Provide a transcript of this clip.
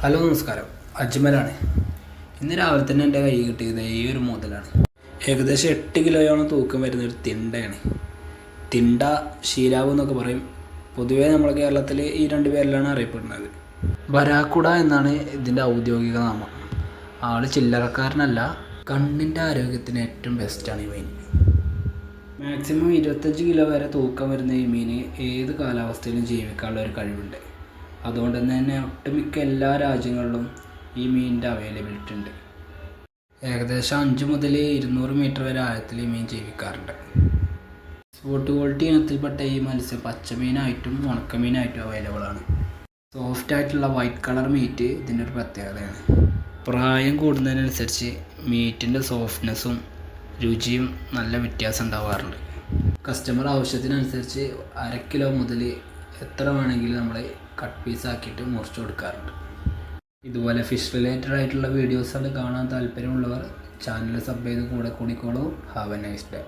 Hello നമസ്കാരം. അജ്മലാണ്. ഇന്ന് രാവിലെ തന്നെ എന്റെ കൈ കിട്ടിയത് ഈ ഒരു മുതലാണ്. ഏകദേശം എട്ട് കിലോയോളം തൂക്കം വരുന്ന ഒരു തിണ്ടയാണ്. തിണ്ട ശീലാവ് എന്നൊക്കെ പറയും. പൊതുവേ നമ്മുടെ കേരളത്തിൽ ഈ രണ്ട് പേരിലാണ് അറിയപ്പെടുന്നത്. വരാക്കുട എന്നാണ് ഇതിന്റെ ഔദ്യോഗിക നാമം. ആൾ ചില്ലറക്കാരനല്ല കണ്ണിന്റെ ആരോഗ്യത്തിന് ഏറ്റവും ബെസ്റ്റാണ് ഈ മീൻ. മാക്സിമം ഇരുപത്തഞ്ച് കിലോ വരെ തൂക്കം വരുന്ന ഈ മീന് ഏത് കാലാവസ്ഥയിലും ജീവിക്കാനുള്ള ഒരു കഴിവുണ്ട്. അതുകൊണ്ട് തന്നെ ഒട്ടുമിക്ക എല്ലാ രാജ്യങ്ങളിലും ഈ മീനിന്റെ അവൈലബിലിറ്റി ഉണ്ട്. ഏകദേശം അഞ്ച് മുതൽ ഇരുന്നൂറ് മീറ്റർ വരെ ആഴത്തിൽ ഈ മീൻ ജീവിക്കാറുണ്ട്. സ്പോട്ട് ക്വാളിറ്റി ഇനത്തിൽപ്പെട്ട ഈ മത്സ്യം പച്ചമീനായിട്ടും ഉണക്കമീനായിട്ടും അവൈലബിൾ ആണ്. സോഫ്റ്റ് ആയിട്ടുള്ള വൈറ്റ് കളർ മീറ്റ് ഇതിന്റെ ഒരു പ്രത്യേകതയാണ്. പ്രായം കൂടുന്നതിനനുസരിച്ച് മീറ്റിന്റെ സോഫ്റ്റ്നെസ്സും രുചിയും നല്ല വ്യത്യാസം ഉണ്ടാവാറുണ്ട്. കസ്റ്റമർ ആവശ്യത്തിനനുസരിച്ച് അര കിലോ മുതൽ എത്ര വേണമെങ്കിലും നമ്മൾ കട്ട് പീസ് ആക്കിയിട്ട് മുറിച്ച് കൊടുക്കാറുണ്ട്. ഇതുപോലെ ഫിഷ് റിലേറ്റഡ് ആയിട്ടുള്ള വീഡിയോസുകൾ കാണാൻ താല്പര്യമുള്ളവർ. ചാനൽ സബ് ചെയ്ത് കൂടെ കൂടിക്കോളൂ. Have a nice day